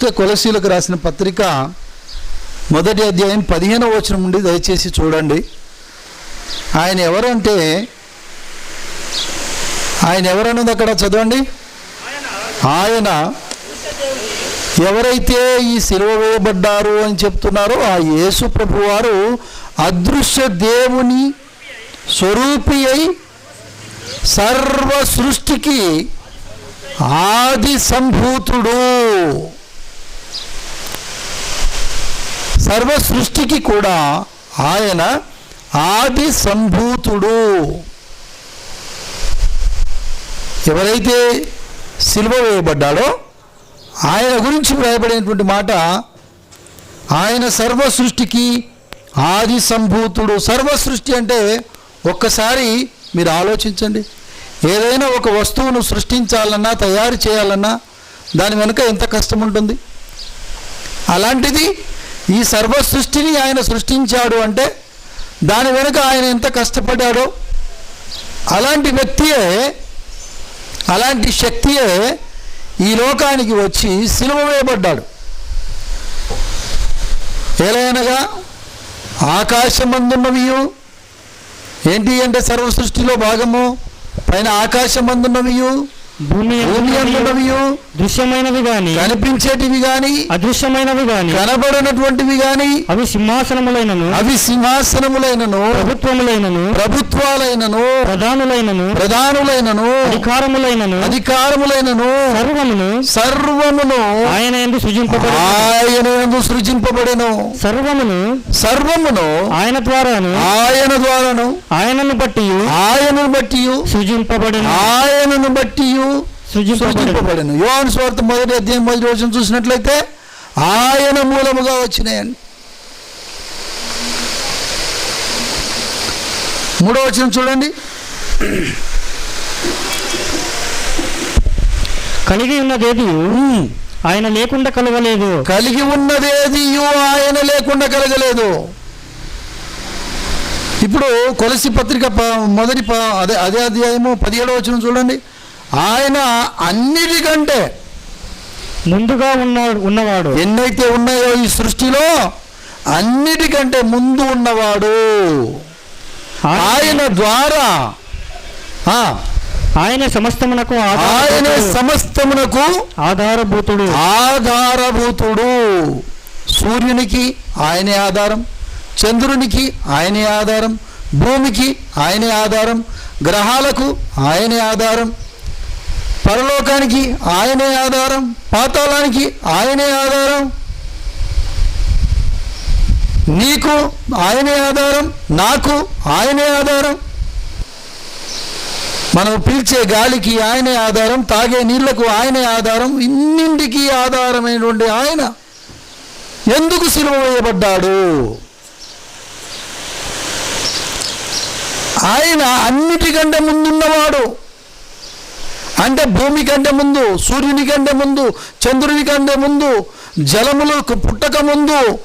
కొలసీలకు రాసిన పత్రిక మొదటి అధ్యాయం పదిహేనవ వచనం ఉండి దయచేసి చూడండి. ఆయన ఎవరంటే ఆయన ఎవరన్నది అక్కడ చదవండి. ఆయన ఎవరైతే ఈ సిలువ వేయబడ్డారు అని చెప్తున్నారో ఆ యేసు ప్రభు వారు అదృశ్య దేవుని స్వరూపి అయి సర్వ సృష్టికి ఆది సంభూతుడు. సర్వ సృష్టికి కూడా ఆయన ఆది సంభూతుడు. ఎవరైతే సిలువ వేయబడ్డాడో ఆయన గురించి వ్రాయబడినటువంటి మాట ఆయన సర్వ సృష్టికి ఆది సంభూతుడు. సర్వ సృష్టి అంటే ఒక్కసారి మీరు ఆలోచించండి. ఏదైనా ఒక వస్తువును సృష్టించాలన్నా తయారు చేయాలన్నా దాని వెనుక ఎంత కష్టం ఉంటుంది అలాంటిది ఈ సర్వ సృష్టిని ఆయన సృష్టించాడు అంటే దాని వెనుక ఆయన ఎంత కష్టపడ్డాడో అలాంటి వ్యక్తియే అలాంటి శక్తియే ఈ లోకానికి వచ్చి సిలువ వేయబడ్డాడు. ఎలాగనగా ఆకాశమందున్నవియు. ఏంటి అంటే సర్వ సృష్టిలో భాగము? పైన ఆకాశమందున్నవియు. భూమి అందున్నవియు దృశ్యమైనవి గాని కనిపించేటివి గాని అదృశ్యమైనవి గాని కనబడినటువంటివి గాని అవి సింహాసనములైనను అవి సింహాసనములైనను ప్రభుత్వములైనను ప్రభుత్వాలైనను ప్రధానులైనను ప్రధానులైనను అధికారములైనను అధికారములైనను సర్వమును సర్వమును ఆయన ఎందు సృజింపబడి ఆయన యందు సృజింపబడెను. సర్వమును సర్వమును ఆయన ద్వారాను ఆయన ద్వారాను ఆయనను బట్టి ఆయనను బట్టి సృజింపబడిన. ఆయనను బట్టి సృజింపబడిన. యోహాను స్వార్థ మొదటి అధ్యాయం మొదటి రోజున చూసినట్లయితే ఆయన మూలముగా వచ్చినాయండి మూడో వచనం చూడండి. కలిగి ఉన్నదేది. ఆయన లేకుండా కలగలేదు. కలిగి ఉన్నదేది ఆయన లేకుండా కలగలేదు. ఇప్పుడు కొలసి పత్రిక మొదటి అదే అదే అధ్యాయము పదిహేడవ వచనం చూడండి. ఆయన అన్నిటికంటే ముందుగా ఉన్న ఉన్నవాడు. ఎన్నైతే ఉన్నాయో ఈ సృష్టిలో అన్నిటికంటే ముందు ఉన్నవాడు. ఆయన ద్వారా ఆయన సమస్తమునకు ఆయన. సమస్తమునకు ఆధారభూతుడు. ఆధారభూతుడు. సూర్యునికి ఆయనే ఆధారం చంద్రునికి ఆయనే ఆధారం భూమికి ఆయనే ఆధారం గ్రహాలకు ఆయనే ఆధారం పరలోకానికి ఆయనే ఆధారం పాతాళానికి ఆయనే ఆధారం. నీకు ఆయనే ఆధారం నాకు ఆయనే ఆధారం. మనం పీల్చే గాలికి ఆయనే ఆధారం తాగే నీళ్ళకు ఆయనే ఆధారం ఇన్నింటికి ఆధారమైనటువంటి ఆయన ఎందుకు సిలువ వేయబడ్డాడు? ఆయన అన్నిటికంటే ముందున్నవాడు. అంటే భూమి కంటే ముందు సూర్యుని కంటే ముందు చంద్రుని కంటే ముందు జలములు పుట్టక ముందు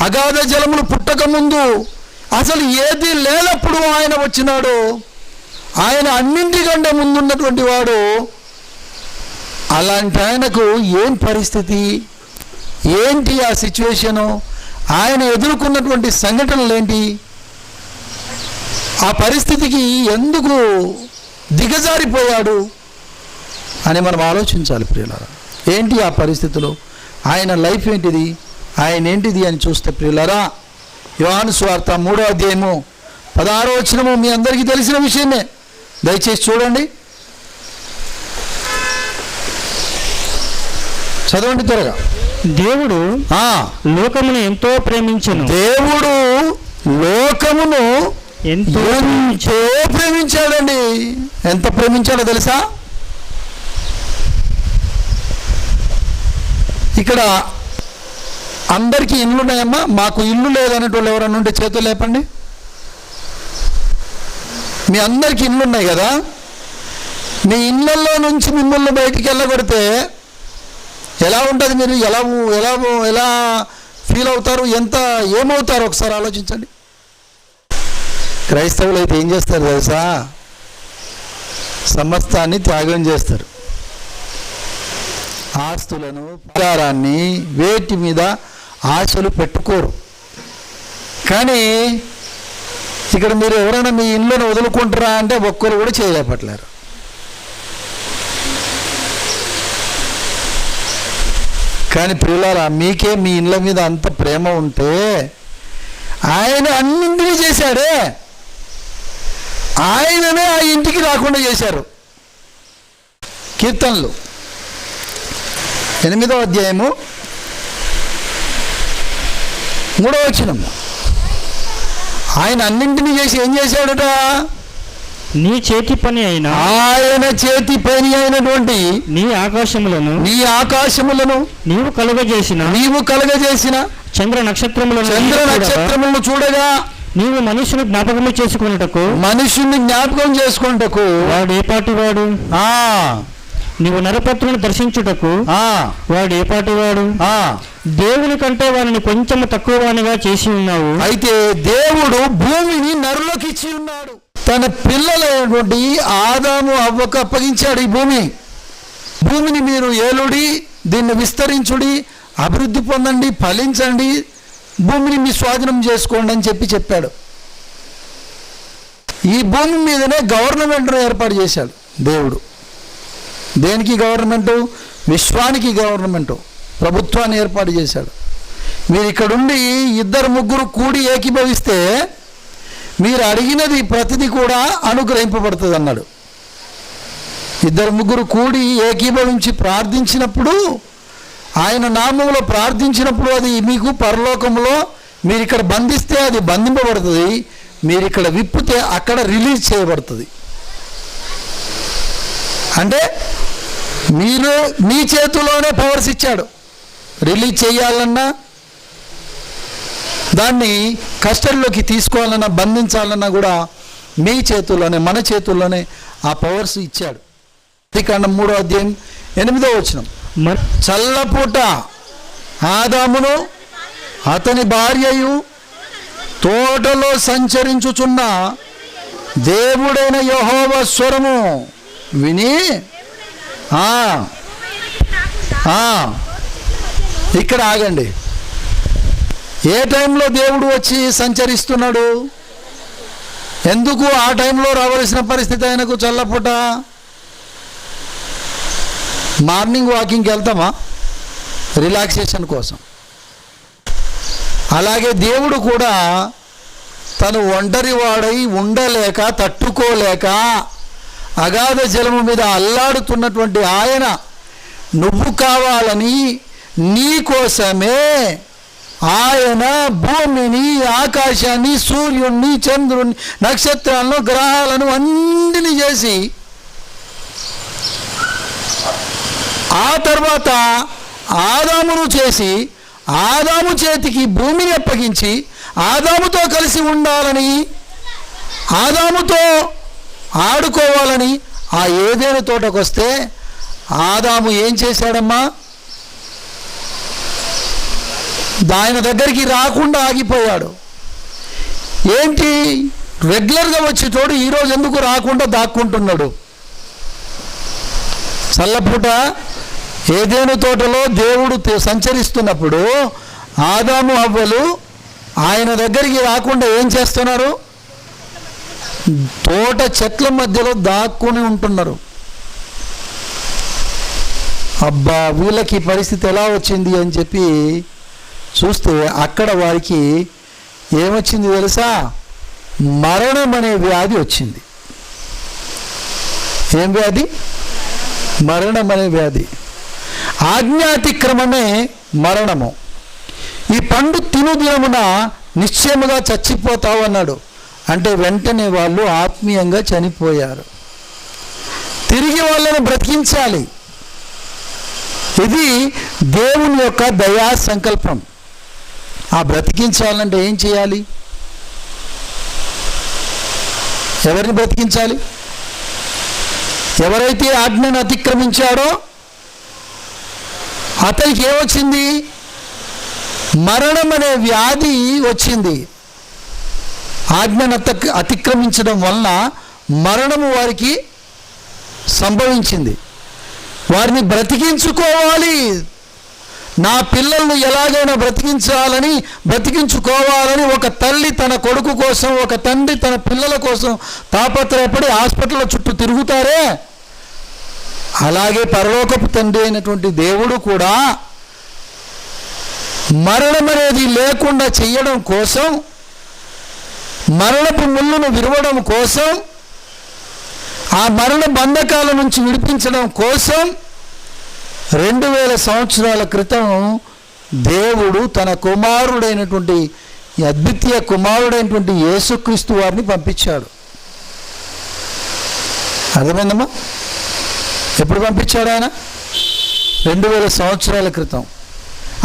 అగాధ జలములు పుట్టక ముందు అసలు ఏది లేనప్పుడు ఆయన వచ్చినాడు. ఆయన అన్నింటికంటే ముందున్నటువంటి వాడు. అలాంటి ఆయనకు ఏం పరిస్థితి? ఏంటి ఆ సిచ్యువేషను? ఆయన ఎదుర్కొన్నటువంటి సంఘటనలు ఏంటి? ఆ పరిస్థితికి ఎందుకు దిగజారిపోయాడు? అని మనం ఆలోచించాలి ప్రియులారా. ఏంటి ఆ పరిస్థితిలో? ఆయన లైఫ్ ఏంటిది? ఆయన ఏంటిది అని చూస్తే ప్రియులారా యోహాను స్వార్థ మూడో అధ్యాయము పదహారో వచనము మీ అందరికీ తెలిసిన విషయమే. దయచేసి చూడండి. చదవండి త్వరగా. దేవుడు లోకమును ఎంతో ప్రేమించను. దేవుడు లోకమును ఎంతో ఎంతో ప్రేమించాడండి. ఎంత ప్రేమించాడో తెలుసా? ఇక్కడ అందరికీ ఇల్లు ఉన్నాయమ్మా మాకు ఇల్లు లేదనేటోళ్ళు ఎవరన్నా ఉంటే చేతులు లేపండి. మీ అందరికీ ఇల్లు ఉన్నాయి కదా. మీ ఇళ్ళల్లో నుంచి మిమ్మల్ని బయటికి వెళ్ళగొడితే ఎలా ఉంటుంది మీరు? ఎలా ఎలా ఎలా ఫీల్ అవుతారు? ఎంత ఏమవుతారు? ఒకసారి ఆలోచించండి. క్రైస్తవులు అయితే ఏం చేస్తారు తెలుసా? సమస్తాన్ని త్యాగం చేస్తారు. ఆస్తులను ప్రకారాన్ని వేటి మీద ఆశలు పెట్టుకోరు. కానీ ఇక్కడ మీరు ఎవరైనా మీ ఇళ్ళను వదులుకుంటారా అంటే ఒక్కరు కూడా చేయలేపట్లేరు. కానీ ప్రియులారా మీకే మీ ఇళ్ళ మీద అంత ప్రేమ ఉంటే ఆయన అన్నింటినీ చేశాడే. ఆయననే ఆ ఇంటికి రాకుండా చేశారు. కీర్తనలు. ఎనిమిదో అధ్యాయము మూడో వచనం. ఆయన అన్నింటినీ చేసి ఏం చేశాడట? నీ చేతి పని అయిన ఆయన చేతి పని అయినటువంటి నీ ఆకాశములను నీ ఆకాశములను నీవు కలుగజేసిన నీవు కలగజేసిన చంద్ర నక్షత్రములను చంద్ర నక్షత్రములను చూడగా నీవు మనుషుని జ్ఞాపకము చేసుకున్నటకు మనుషుని జ్ఞాపకం చేసుకుంటకు వాడు ఏ పాటి వాడు? ఆ నీవు నరపత్రుని దర్శించుటకు ఆ. వాడు ఏ పాటి వాడు? ఆ. దేవుని కంటే వారిని కొంచెం తక్కువ వానిగా చేసి ఉన్నావు. అయితే దేవుడు భూమిని నరులోకి ఇచ్చి ఉన్నాడు. తన పిల్లలైనటువంటి ఆదాము అవ్వకు అప్పగించాడు ఈ భూమి. భూమిని మీరు ఏలుడి దీన్ని విస్తరించుడి అభివృద్ధి పొందండి ఫలించండి భూమిని మీ స్వాధీనం చేసుకోండి అని చెప్పి చెప్పాడు. ఈ భూమి మీదనే గవర్నమెంట్ను ఏర్పాటు చేశాడు దేవుడు. దేనికి గవర్నమెంటు? విశ్వానికి గవర్నమెంటు. ప్రభుత్వాన్ని ఏర్పాటు చేశాడు. మీరు ఇక్కడుండి ఇద్దరు ముగ్గురు కూడి ఏకీభవిస్తే మీరు అడిగినది ప్రతిదీ కూడా అనుగ్రహింపబడుతుంది అన్నాడు ఇద్దరు ముగ్గురు కూడి ఏకీభవించి ప్రార్థించినప్పుడు ఆయన నామంలో ప్రార్థించినప్పుడు అది మీకు పరలోకంలో మీరు ఇక్కడ బంధిస్తే అది బంధింపబడుతుంది. మీరు ఇక్కడ విప్పితే అక్కడ రిలీజ్ చేయబడుతుంది. అంటే మీరు మీ చేతిలోనే పవర్స్ ఇచ్చాడు. రిలీజ్ చేయాలన్నా దాన్ని కస్టడీలోకి తీసుకోవాలన్నా బంధించాలన్నా కూడా మీ చేతుల్లోనే మన చేతుల్లోనే ఆ పవర్స్ ఇచ్చాడు. కాండం మూడో అధ్యాయం ఎనిమిదో వచనం. మ- చల్లపూట ఆదామును అతని భార్యయు తోటలో సంచరించుచున్న దేవుడైన యహోవ స్వరము విని ఇక్కడ ఆగండి. ఏ టైంలో దేవుడు వచ్చి సంచరిస్తున్నాడు? ఎందుకు ఆ టైంలో రావలసిన పరిస్థితి ఆయనకు చల్లపూట? మార్నింగ్ వాకింగ్కి వెళ్తామా? రిలాక్సేషన్ కోసం. అలాగే దేవుడు కూడా తను ఒంటరి వాడై ఉండలేక తట్టుకోలేక అగాధ జలము మీద అల్లాడుతున్నటువంటి ఆయన నువ్వు కావాలని నీ కోసమే ఆయన భూమిని ఆకాశాన్ని సూర్యుణ్ణి చంద్రుణ్ణి నక్షత్రాలను గ్రహాలను అన్నిటిని చేసి ఆ తర్వాత ఆదామును చేసి ఆదాము చేతికి భూమిని అప్పగించి ఆదాముతో కలిసి ఉండాలని ఆదాముతో ఆడుకోవాలని ఆ ఏదేను తోటకు వస్తే ఆదాము ఏం చేశాడమ్మా? ఆయన దగ్గరికి రాకుండా ఆగిపోయాడు. ఏంటి? రెగ్యులర్గా వచ్చి తోడు ఈరోజు ఎందుకు రాకుండా దాక్కుంటున్నాడు? చల్లపూట ఏదేను తోటలో దేవుడు సంచరిస్తున్నప్పుడు ఆదాము అవ్వలు ఆయన దగ్గరికి రాకుండా ఏం చేస్తున్నారు? తోట చెట్ల మధ్యలో దాక్కుని ఉంటున్నారు. అబ్బా వీళ్ళకి పరిస్థితి ఎలా వచ్చింది అని చెప్పి చూస్తే అక్కడ వారికి ఏమొచ్చింది తెలుసా? మరణం అనే వ్యాధి వచ్చింది. ఏం వ్యాధి? మరణం అనే వ్యాధి. ఆజ్ఞాతిక్రమమే మరణము. ఈ పండు తిను దినమున నిశ్చయముగా చచ్చిపోతావు అన్నాడు. అంటే వెంటనే వాళ్ళు ఆత్మీయంగా చనిపోయారు. తిరిగి వాళ్ళని బ్రతికించాలి. ఇది దేవుని యొక్క దయా సంకల్పం. ఆ బ్రతికించాలంటే ఏం చేయాలి? ఎవరిని బ్రతికించాలి? ఎవరైతే ఆజ్ఞను అతిక్రమించాడో అతనికి ఏమొచ్చింది? మరణం అనే వ్యాధి వచ్చింది. ఆజ్ఞను అతిక్రమించడం వలన మరణము వారికి సంభవించింది. వారిని బ్రతికించుకోవాలి. నా పిల్లల్ని ఎలాగైనా బ్రతికించాలని బ్రతికించుకోవాలని ఒక తల్లి తన కొడుకు కోసం ఒక తండ్రి తన పిల్లల కోసం తాపత్రయపడి హాస్పిటల్ చుట్టూ తిరుగుతారే. అలాగే పరలోకపు తండ్రి అయినటువంటి దేవుడు కూడా మరణం అనేది లేకుండా చేయడం కోసం మరణపు ముళ్ళును విరవడం కోసం ఆ మరణ బంధకాల నుంచి విడిపించడం కోసం రెండు వేల సంవత్సరాల క్రితం దేవుడు తన కుమారుడైనటువంటి అద్వితీయ కుమారుడైనటువంటి యేసుక్రీస్తు వారిని పంపించాడు. అర్థమైందమ్మా? ఎప్పుడు పంపించాడు ఆయన? రెండు వేల సంవత్సరాల క్రితం.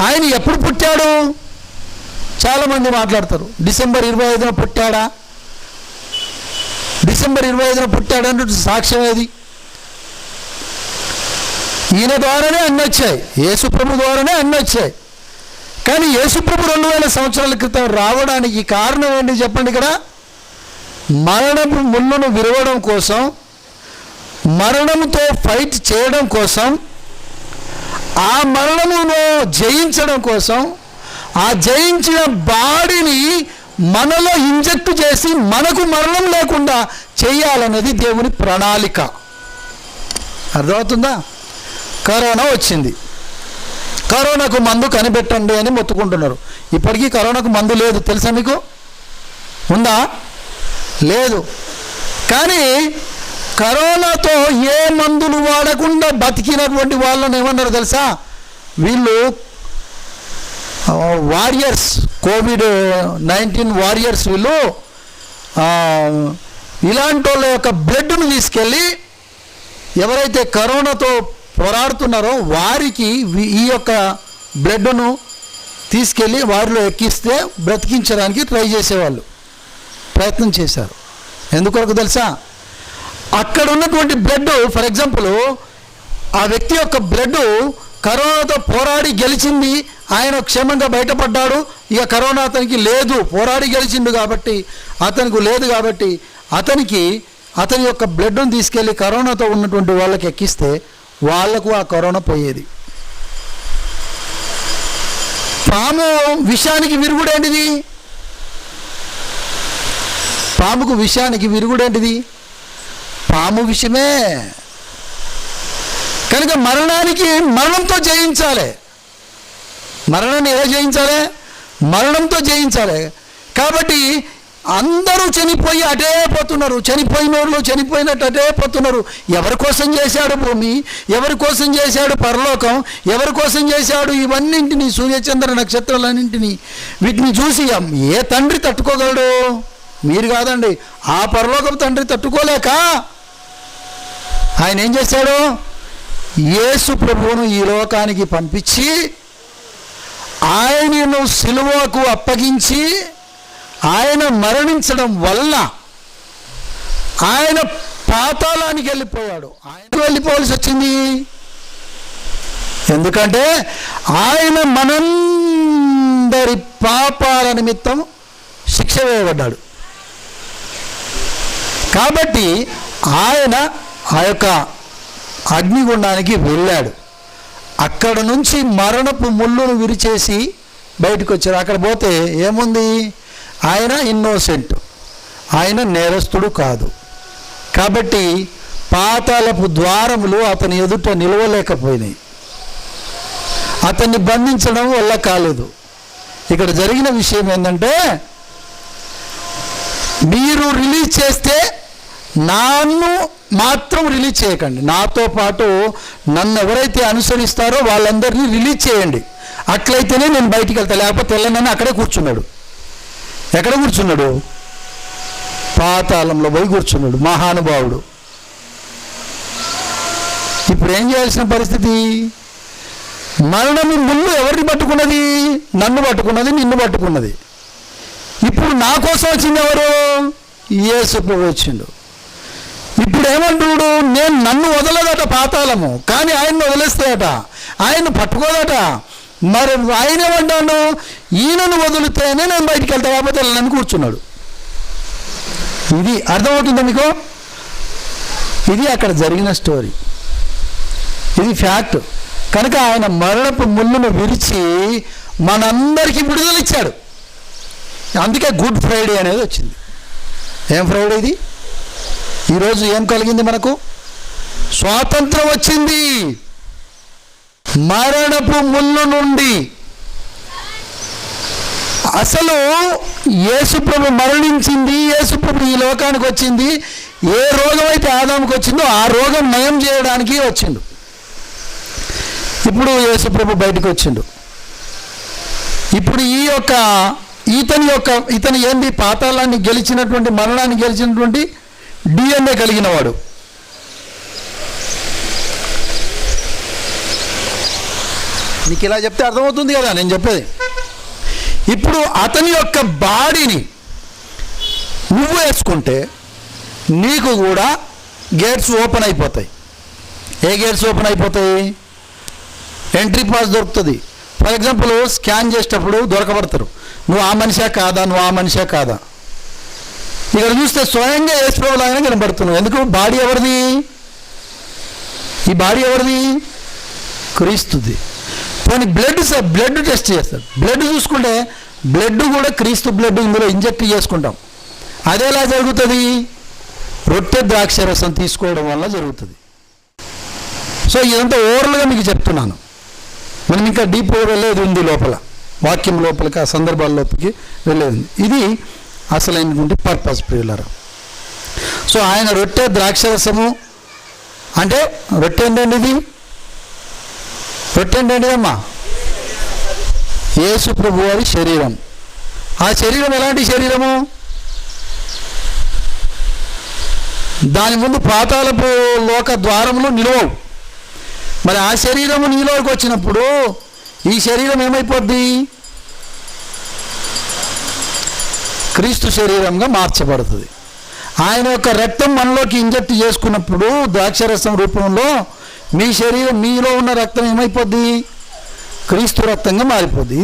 ఆయన ఎప్పుడు పుట్టాడు? చాలామంది మాట్లాడతారు. డిసెంబర్ ఇరవై ఐదున పుట్టాడా? డిసెంబర్ ఇరవై ఐదున పుట్టాడంటే సాక్ష్యం ఏది? ఈయన ద్వారానే అన్నీ వచ్చాయి. యేసుప్రభు ద్వారానే అన్నీ వచ్చాయి. కానీ యేసుప్రభు రెండు వేల సంవత్సరాల క్రితం రావడానికి కారణం ఏంటి చెప్పండి ఇక్కడ? మరణపు ముళ్ళను విరవడం కోసం మరణంతో ఫైట్ చేయడం కోసం ఆ మరణమును జయించడం కోసం ఆ జయించిన బాడీని మనలో ఇంజెక్ట్ చేసి మనకు మరణం లేకుండా చేయాలన్నది దేవుని ప్రణాళిక. అర్థమవుతుందా? కరోనా వచ్చింది. కరోనాకు మందు కనిపెట్టండి అని మొత్తుకుంటున్నారు. ఇప్పటికీ కరోనాకు మందు లేదు. తెలుసా మీకు? ఉందా? లేదు. కానీ కరోనాతో ఏ మందులు వాడకుండా బతికినటువంటి వాళ్ళని ఏమన్నారు తెలుసా? వీళ్ళు వారియర్స్ కోవిడ్ నైన్టీన్ వారియర్స్ వీళ్ళు ఇలాంటి వాళ్ళ యొక్క బ్లడ్ను తీసుకెళ్ళి ఎవరైతే కరోనాతో పోరాడుతున్నారో వారికి ఈ యొక్క బ్లడ్ను తీసుకెళ్ళి వారిలో ఎక్కిస్తే బ్రతికించడానికి ట్రై చేసేవాళ్ళు. ప్రయత్నం చేశారు. ఎందుకొరకు తెలుసా? అక్కడ ఉన్నటువంటి బ్లడ్ ఫర్ ఎగ్జాంపుల్ ఆ వ్యక్తి యొక్క బ్లడ్ కరోనాతో పోరాడి గెలిచింది ఆయన క్షేమంగా బయటపడ్డాడు. ఇక కరోనా అతనికి లేదు. పోరాడి గెలిచిండు కాబట్టి అతనికి లేదు కాబట్టి అతనికి అతని యొక్క బ్లడ్ను తీసుకెళ్ళి కరోనాతో ఉన్నటువంటి వాళ్ళకి ఎక్కిస్తే వాళ్ళకు ఆ కరోనా పోయేది. పాము విషానికి విరుగుడేంటిది? పాముకు విషానికి విరుగుడేంటిది? పాము విషయమే కనుక మరణానికి మరణంతో జయించాలి. మరణాన్ని ఎలా జయించాలి? మరణంతో జయించాలి. కాబట్టి అందరూ చనిపోయి అటే పోతున్నారు. చనిపోయిన వాళ్ళు చనిపోయినట్టు అటే పోతున్నారు. ఎవరి కోసం చేశాడు భూమి? ఎవరి కోసం చేశాడు పరలోకం? ఎవరి కోసం చేశాడు ఇవన్నింటినీ సూర్యచంద్ర నక్షత్రాలన్నింటినీ? వీటిని చూసి ఏ తండ్రి తట్టుకోగలడు? మీరు కాదండి. ఆ పరలోకం తండ్రి తట్టుకోలేక ఆయన ఏం చేశాడు? యేసు ప్రభువును ఈ లోకానికి పంపించి ఆయనను సిలువకు అప్పగించి ఆయన మరణించడం వల్ల ఆయన పాతాళానికి వెళ్ళిపోయాడు. ఆయన వెళ్ళిపోవాల్సి వచ్చింది. ఎందుకంటే ఆయన మనందరి పాపాల నిమిత్తం శిక్ష వేయబడ్డాడు. కాబట్టి ఆయన ఆ యొక్క అగ్నిగుండానికి వెళ్ళాడు. అక్కడ నుంచి మరణపు ముళ్ళును విరిచేసి బయటకు వచ్చారు అక్కడ పోతే ఏముంది? ఆయన ఇన్నోసెంట్. ఆయన నేరస్తుడు కాదు. కాబట్టి పాతాలపు ద్వారములు అతని ఎదుట నిలవలేకపోయినాయి. అతన్ని బంధించడం వల్ల కాలేదు. ఇక్కడ జరిగిన విషయం ఏంటంటే మీరు రిలీజ్ చేస్తే నన్ను మాత్రం రిలీజ్ చేయకండి. నాతో పాటు నన్ను ఎవరైతే అనుసరిస్తారో వాళ్ళందరినీ రిలీజ్ చేయండి. అట్లయితేనే నేను బయటికి వెళ్తా. లేకపోతే వెళ్ళనని అక్కడే కూర్చున్నాడు. ఎక్కడ కూర్చున్నాడు? పాతాళంలో పోయి కూర్చున్నాడు. మహానుభావుడు. ఇప్పుడు ఏం చేయాల్సిన పరిస్థితి? మరణము ముందు ఎవరిని పట్టుకున్నది? నన్ను పట్టుకున్నది నిన్ను పట్టుకున్నది. ఇప్పుడు నా కోసం వచ్చింది ఎవరు? ఏసు ప్రభు వచ్చిండు. ఇప్పుడు ఏమంటుడు నేను నన్ను వదలదట పాతాళము. కానీ ఆయన్ని వదిలేస్తాడట ఆయన్ని పట్టుకోదట. మరి ఆయన ఏమంటాడు? ఈయనను వదిలితేనే నేను బయటికి వెళ్తా కాకపోతే వెళ్ళనని కూర్చున్నాడు. ఇది అర్థమవుతుంది మీకు? ఇది అక్కడ జరిగిన స్టోరీ. ఇది ఫ్యాక్ట్. కనుక ఆయన మరణపు ముళ్ళును విరిచి మనందరికీ విడుదల ఇచ్చాడు. అందుకే గుడ్ ఫ్రైడే అనేది వచ్చింది. ఏం ఫ్రైడే ఇది? ఈరోజు ఏం కలిగింది మనకు? స్వాతంత్రం వచ్చింది. మరణపు ముళ్ళు నుండి. అసలు యేసుప్రభు మరణించింది యేసుప్రభు ఈ లోకానికి వచ్చింది. ఏ రోగం అయితే ఆదాముకి వచ్చిందో ఆ రోగం నయం చేయడానికి వచ్చిండు. ఇప్పుడు యేసుప్రభు బయటకు వచ్చిండు. ఇప్పుడు ఈ యొక్క ఇతని యొక్క ఇతను ఏంది? పాతాళాన్ని గెలిచినటువంటి మరణాన్ని గెలిచినటువంటి డిఎన్ఏ కలిగిన వాడు. నీకు ఇలా చెప్తే అర్థమవుతుంది కదా నేను చెప్పేది. ఇప్పుడు అతని యొక్క బాడీని నువ్వు వేసుకుంటే నీకు కూడా గేట్స్ ఓపెన్ అయిపోతాయి. ఏ గేట్స్ ఓపెన్ అయిపోతాయి? ఎంట్రీ పాస్ దొరుకుతుంది. ఫర్ ఎగ్జాంపుల్ స్కాన్ చేసేటప్పుడు దొరకబడతారు. నువ్వు ఆ మనిషే కాదా? నువ్వు ఆ మనిషే కాదా? ఇక్కడ చూస్తే స్వయంగా యేసుప్రభులాగానే కనబడుతున్నాం ఎందుకు? బాడీ ఎవరిది? ఈ బాడీ ఎవరిది? క్రీస్తుది. కానీ బ్లడ్ సార్ బ్లడ్ టెస్ట్ చేస్తారు. బ్లడ్ చూసుకుంటే బ్లడ్ కూడా క్రీస్తు బ్లడ్ ఇందులో ఇంజెక్ట్ చేసుకుంటాం. అదేలా జరుగుతుంది? రొట్టె ద్రాక్ష రసం తీసుకోవడం వల్ల జరుగుతుంది. సో ఇదంతా ఓవరల్గా మీకు చెప్తున్నాను. మనం ఇంకా డీప్ వెళ్ళేది ఉంది లోపల. వాక్యం లోపలికి ఆ సందర్భాల లోపలికి వెళ్ళేది ఇది అసలైనటువంటి పర్పస్ ప్రియులరా. సో ఆయన రొట్టె ద్రాక్షరసము అంటే రొట్టె ఏంటండి ఇది రొట్టె ఏంటండి అమ్మా యేసు ప్రభు వారి శరీరం. ఆ శరీరం ఎలాంటి శరీరము? దాని ముందు పాతాలపు లోక ద్వారములు నిలవవు. మరి ఆ శరీరము నీలోకి వచ్చినప్పుడు ఈ శరీరం ఏమైపోద్ది? క్రీస్తు శరీరంగా మార్చబడుతుంది. ఆయన యొక్క రక్తం మనలోకి ఇంజెక్ట్ చేసుకున్నప్పుడు ద్రాక్షరసం రూపంలో మీ శరీరం మీలో ఉన్న రక్తం ఏమైపోద్ది? క్రీస్తు రక్తంగా మారిపోద్ది.